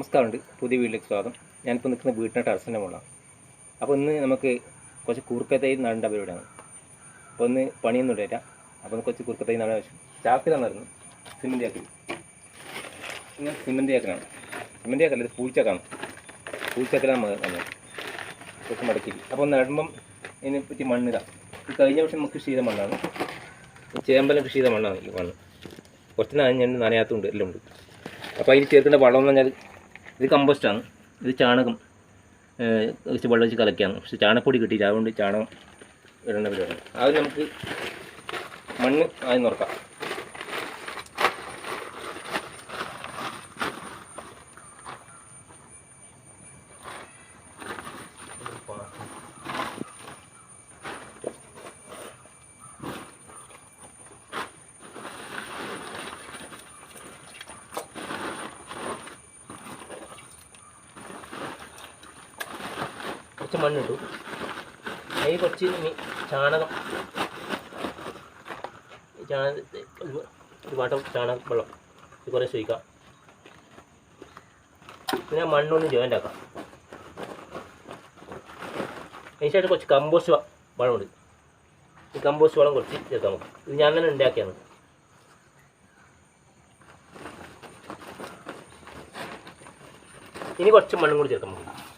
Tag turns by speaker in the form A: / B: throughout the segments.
A: നമസ്കാരമുണ്ട്. പുതിയ വീട്ടിലേക്ക് സ്വാഗതം. ഞാനിപ്പോൾ നിൽക്കുന്ന വീട്ടിന്റെ ടെറസിന്റെ മുകളിലാണ്. അപ്പോൾ ഇന്ന് നമുക്ക് കുറച്ച് കുറുക്കത്തൈ നടേണ്ട പരിപാടിയാണ്. അപ്പോൾ ഒന്ന് പണിയൊന്നും ഇടയില്ല അപ്പോൾ കുറച്ച് കുറുക്കത്തൈ നടാൻ ആവശ്യം. ചാക്കിലാണ് നടന്നു. സിമെന്റ് ചാക്കിൽ. ഇങ്ങനെ സിമെന്റ് ചാക്കിലാണ്. സിമെന്റ് ചാക്കല്ല ഇത് പൂച്ചക്കാണ് പൂച്ചക്കലാണ് നമ്മൾ കുറച്ച് മടക്കി. അപ്പോൾ നടുമ്പം ഇതിനെ പറ്റി മണ്ണിതാ ഇത് കഴിഞ്ഞ വർഷം നമുക്ക് കൃഷി ചെയ്ത മണ്ണാണ്. ചേമ്പലം കൃഷി ചെയ്ത മണ്ണാണ് ഈ മണ്ണ്. കുറച്ച് നനഞ്ഞുണ്ട് നനയാത്തുണ്ട് എല്ലാം ഉണ്ട്. അപ്പോൾ അതിന് ചേർക്കേണ്ട വളം എന്ന് പറഞ്ഞാൽ ഇത് കമ്പോസ്റ്റാണ് ഇത് ചാണകം വെള്ളം വെച്ച് കലക്കിയാണ്. പക്ഷെ ചാണകപ്പൊടി കിട്ടിയില്ല. അതുകൊണ്ട് ചാണകം ഇടേണ്ട പരിപാടിയാണ് ആദ്യം നമുക്ക് മണ്ണ് ആദ്യം നോക്കാം കുറച്ച് മണ്ണിട്ടു. അതിൽ കുറച്ച് ചാണകം. ചാണക ഒരു- വാട്ടം ചാണക വെള്ളം. ഇത് കുറേ ഒഴിക്കാം പിന്നെ മണ്ണൊന്ന് ജോയിന്റ് ആക്കാം. അതിനുശേഷം കുറച്ച് കമ്പോസ്റ്റ് വളമുണ്ട്. ഈ കമ്പോസ്റ്റ് വളം കുറച്ച് ചേർക്കാം ഇത് ഞാൻ തന്നെ ഉണ്ടാക്കിയാണ്. ഇനി കുറച്ച് മണ്ണും കൂടി ചേർക്കാം നമുക്ക്.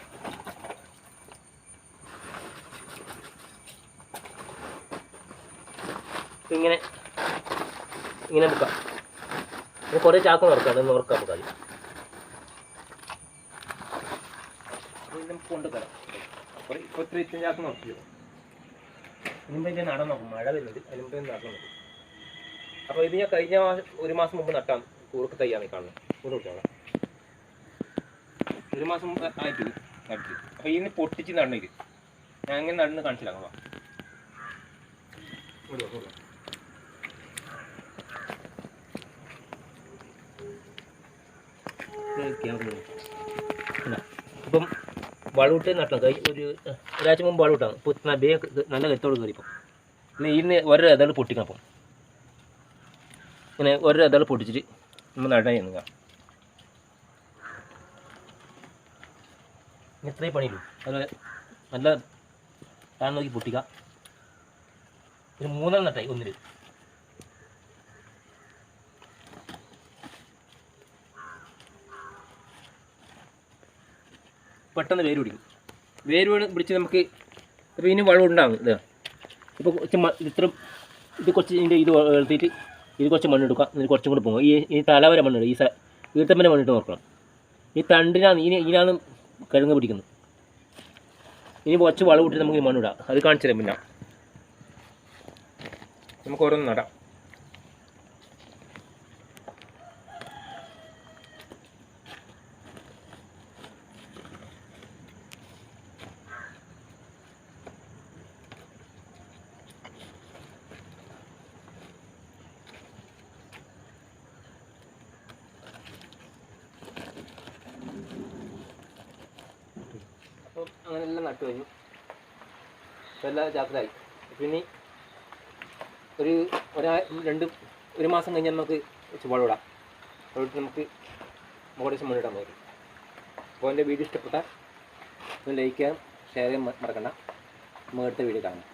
A: ഇങ്ങനെ ഇങ്ങനെ മുക്കാം ഇനി കുറേ ചാക്ക് ഉറക്കാം അതൊന്ന് ഉറക്കാം നമുക്ക് നമുക്ക് കൊണ്ടുതരാം ഇത്രയും ചാക്ക് നോക്കും. മഴ അപ്പോൾ ഇത് ഞാൻ കഴിഞ്ഞ ഒരു മാസം മുമ്പ് നട്ടാൻ കൂർക്ക് തയ്യാറാണ് ഈ കാണുന്നത് ഒരു മാസം മുമ്പ് ആയിട്ട് നട്ടു അപ്പോൾ ഇതിന് പൊട്ടിച്ച് നടന്നിട്ട്. ഞാൻ അങ്ങനെ നടന്ന് കാണിച്ചില്ല അങ്ങ് ഇപ്പം വളവിട്ട് നട്ടണം. കൈ ഒരു ഒരാഴ്ച മുമ്പ് വളവിട്ടാണ് ഇപ്പോൾ ബേ നല്ല കരുത്തോട് കയറി ഇപ്പം. ഇനി ഇതിന് ഒരു ഇതൾ പൊട്ടിക്കണം അപ്പം ഇങ്ങനെ ഒരു ഇതൾ പൊട്ടിച്ചിട്ട് നമ്മൾ നടാൻ ചെയ്യുക ഇത്രയും പണിയുള്ളൂ. അത് നല്ല താൻ നോക്കി പൊട്ടിക്കുക ഒരു മൂന്നെണ്ണം നട്ടായി ഒന്നിൽ. പെട്ടെന്ന് വേര് പിടിക്കും. വേര് വീണ് പിടിച്ച് നമുക്ക് ഇപ്പോൾ ഇതിന് വെള്ളം ഉണ്ടാകും ഇത്. ഇപ്പോൾ കുറച്ച് ഇത്ര ഇത് കുറച്ച് ഇതിന്റെ ഇത് വളർത്തിയിട്ട് ഇത് കുറച്ച് മണ്ണെടുക്കുക ഇതിന് കുറച്ചും കൂടി പോകും. ഈ ഈ തല വരെ മണ്ണിടും ഈ ഈർത്തമ്മന്റെ മണ്ണിട്ട് നോക്കണം. ഈ തണ്ടിനാണ് ഇനി ഇതിനാണ് കിഴങ്ങ് പിടിക്കുന്നത്. ഇനി കുറച്ച് വളം ഇട്ടിട്ട് നമുക്ക് ഈ മണ്ണിടാം അത് കാണിച്ചു തരാം പിന്നെ. നമുക്ക് ഓരോന്ന് നടാം. അപ്പം അങ്ങനെല്ലാം നട്ടു കഴിഞ്ഞു. എല്ലാം ചാക്കിലായി. പിന്നെ ഒരു ഒരാ രണ്ട് ഒരു മാസം കഴിഞ്ഞാൽ നമുക്ക് വളമിടാം വളമിട്ട് നമുക്ക് മുകളിൽ ഇടാൻ പറ്റും അപ്പോൾ എന്റെ വീഡിയോ ഇഷ്ടപ്പെട്ടാൽ ഒന്ന് ലൈക്ക് ചെയ്യാം ഷെയർ ചെയ്യാൻ മറക്കണ്ട. നമുക്ക് അടുത്ത വീഡിയോ കാണാം.